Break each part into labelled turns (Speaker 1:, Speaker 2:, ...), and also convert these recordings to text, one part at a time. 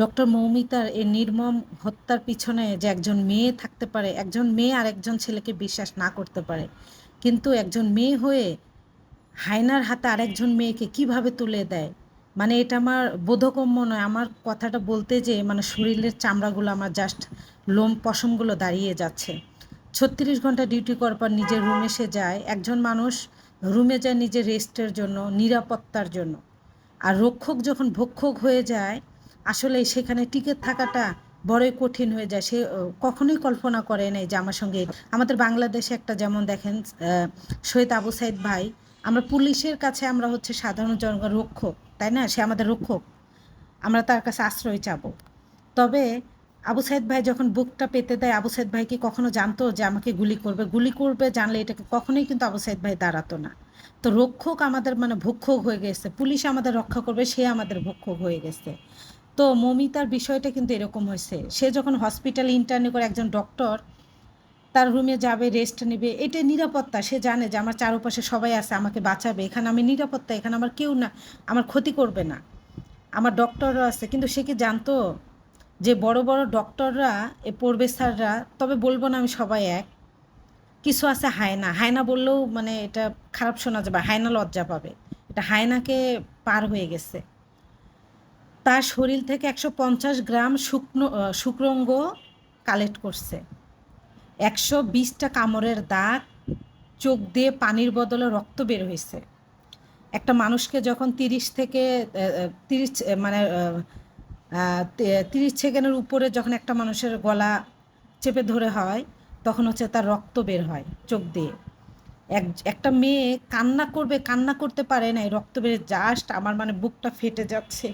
Speaker 1: Doctor মৌমিতার এই নির্মম হত্যার পিছনে যে একজন মেয়ে থাকতে পারে, একজন মেয়ে আর একজন ছেলেকে বিশ্বাস না করতে পারে, কিন্তু একজন মেয়ে হয়ে হায়নার হাতে আরেকজন মেয়েকে কীভাবে তুলে দেয়? মানে এটা আমার বোধগম্য নয়। আমার কথাটা বলতে যে মানে শরীরের চামড়াগুলো আমার জাস্ট লোম পশমগুলো দাঁড়িয়ে যাচ্ছে। ছত্রিশ ঘণ্টা ডিউটি করার পর নিজের রুমে সে যায়। একজন মানুষ রুমে যায় নিজের রেস্টের জন্য, নিরাপত্তার জন্য। আর রক্ষক যখন ভক্ষক হয়ে যায় আসলে সেখানে টিকে থাকাটা বড়ই কঠিন হয়ে যায়। সে কখনোই কল্পনা করে নাই যে আমার সঙ্গে আমাদের বাংলাদেশে একটা যেমন দেখেন শহীদ আবু সাইদ ভাই, আমরা পুলিশের কাছে আমরা হচ্ছে সাধারণ জনগণ রক্ষক, তাই না? সে আমাদের রক্ষক। আমরা তার কাছে আশ্রয় চাব। তবে আবু সাইদ ভাই যখন বুকটা পেতে দেয়, আবু সাইদ ভাই কি কখনো জানতো যে আমাকে গুলি করবে? গুলি করবে জানলে এটাকে কখনোই কিন্তু আবু সাইদ ভাই দাঁড়াতো না। তো রক্ষক আমাদের মানে ভক্ষক হয়ে গেছে। পুলিশ আমাদের রক্ষা করবে, সে আমাদের ভক্ষক হয়ে গেছে। তো মমিতার বিষয়টা কিন্তু এরকম হয়েছে। সে যখন হসপিটালে ইন্টারনি করে একজন ডক্টর তার রুমে যাবে রেস্ট নেবে, এটা নিরাপত্তা। সে জানে যে আমার চারপাশে সবাই আছে, আমাকে বাঁচাবে। এখানে আমি নিরাপত্তা, এখানে আমার কেউ না, আমার ক্ষতি করবে না। আমার ডক্টরও আছে, কিন্তু সে কি জানতো যে বড় বড় ডক্টররা এ পড়বে স্যাররা, তবে বলব না আমি সবাই এক। কিছু আছে হায়না। হায়না বললেও মানে এটা খারাপ শোনা যাবে, হায়না লজ্জা পাবে। এটা হায়নাকে পার হয়ে গেছে। তার শরীর থেকে একশো পঞ্চাশ গ্রাম শুকনো শুক্রঙ্গ কালেক্ট করছে। একশো বিশটা কামড়ের দাগ, চোখ দিয়ে পানির বদলে রক্ত বের হয়েছে। একটা মানুষকে যখন তিরিশ থেকে তিরিশ মানে তিরিশ সেকেন্ডের উপরে যখন একটা মানুষের গলা চেপে ধরে হয়, তখন হচ্ছে তার রক্ত বের হয় চোখ দিয়ে। এক, একটা মেয়ে কান্না করবে, কান্না করতে পারে না রক্ত বের জাস্ট আমার মানে বুকটা ফেটে যাচ্ছে।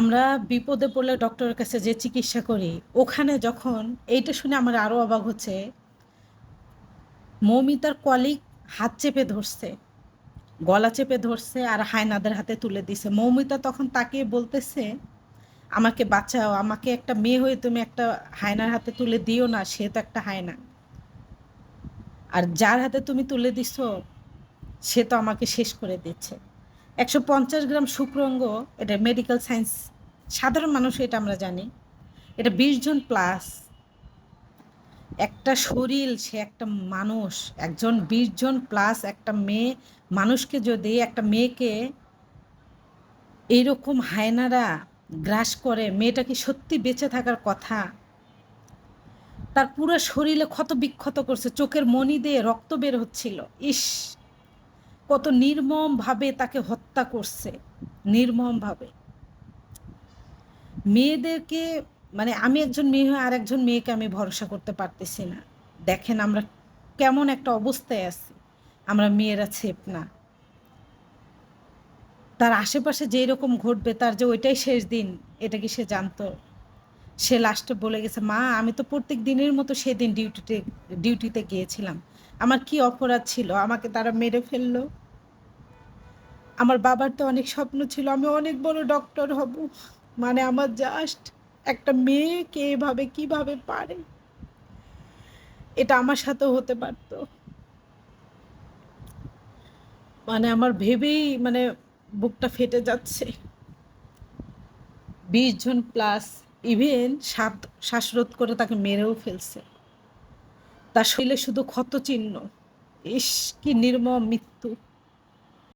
Speaker 1: আমরা বিপদে পড়লে ডক্টরের কাছে যে চিকিৎসা করি, ওখানে যখন এইটা শুনে আমার আরও অবাক হচ্ছে মৌমিতার কলিক হাত চেপে ধরছে, গলা চেপে ধরছে আর হায়নাদের হাতে তুলে দিছে। মৌমিতা তখন তাকে বলতেছে, আমাকে বাঁচাও, আমাকে একটা মেয়ে হয়ে তুমি একটা হায়নার হাতে তুলে দিও না, সে তো একটা হায়না। আর যার হাতে তুমি তুলে দিছ, সে তো আমাকে শেষ করে দিচ্ছে। একশো পঞ্চাশ গ্রাম শুক্রঙ্গ এটা মেডিকেল সায়েন্স সাধারণ মানুষ এটা আমরা জানি। এটা বিশ জন প্লাস একটা শরীর, সে একটা মানুষ, একজন বিশ জন প্লাস একটা মেয়ে, মানুষকে যদি একটা মেয়েকে এইরকম হায়নারা গ্রাস করে, মেয়েটা কি সত্যি বেঁচে থাকার কথা? তার পুরো শরীরে ক্ষত বিক্ষত করছে, চোখের মনি দিয়ে রক্ত বের হচ্ছিল। ইস! কত নির্মমভাবে তাকে হত্যা করছে, নির্মমভাবে। মেয়েদেরকে মানে আমি একজন মেয়ে হয়ে আর একজন মেয়েকে আমি ভরসা করতে পারতেছি না। দেখেন আমরা কেমন একটা অবস্থায় আছি, আমরা মেয়েরা ছেপ না। তার আশেপাশে যেই রকম ঘটবে, তার যে ওইটাই শেষ দিন, এটা কি সে জানতো? সে লাস্টে বলে গেছে, মা, আমি তো প্রত্যেক দিনের মতো সেদিন ডিউটিতে ডিউটিতে গিয়েছিলাম। আমার কি অপরাধ ছিল? আমাকে তারা মেরে ফেলল। আমার বাবার তো অনেক স্বপ্ন ছিল। আমি অনেক বড় ডক্টর হব। মানে আমার জাস্ট একটা মেয়েকে এভাবে কীভাবে পারে? এটা আমার সাথেও হতে পারত। মানে আমার ভেবেই মানে বুকটা ফেটে যাচ্ছে। বিশ জন প্লাস ইভেন সাত শ্বাসরোধ করে তাকে মেরেও ফেলছে। তার শরীরে শুধু ক্ষত চিহ্ন ইস কি নির্মম মৃত্যু।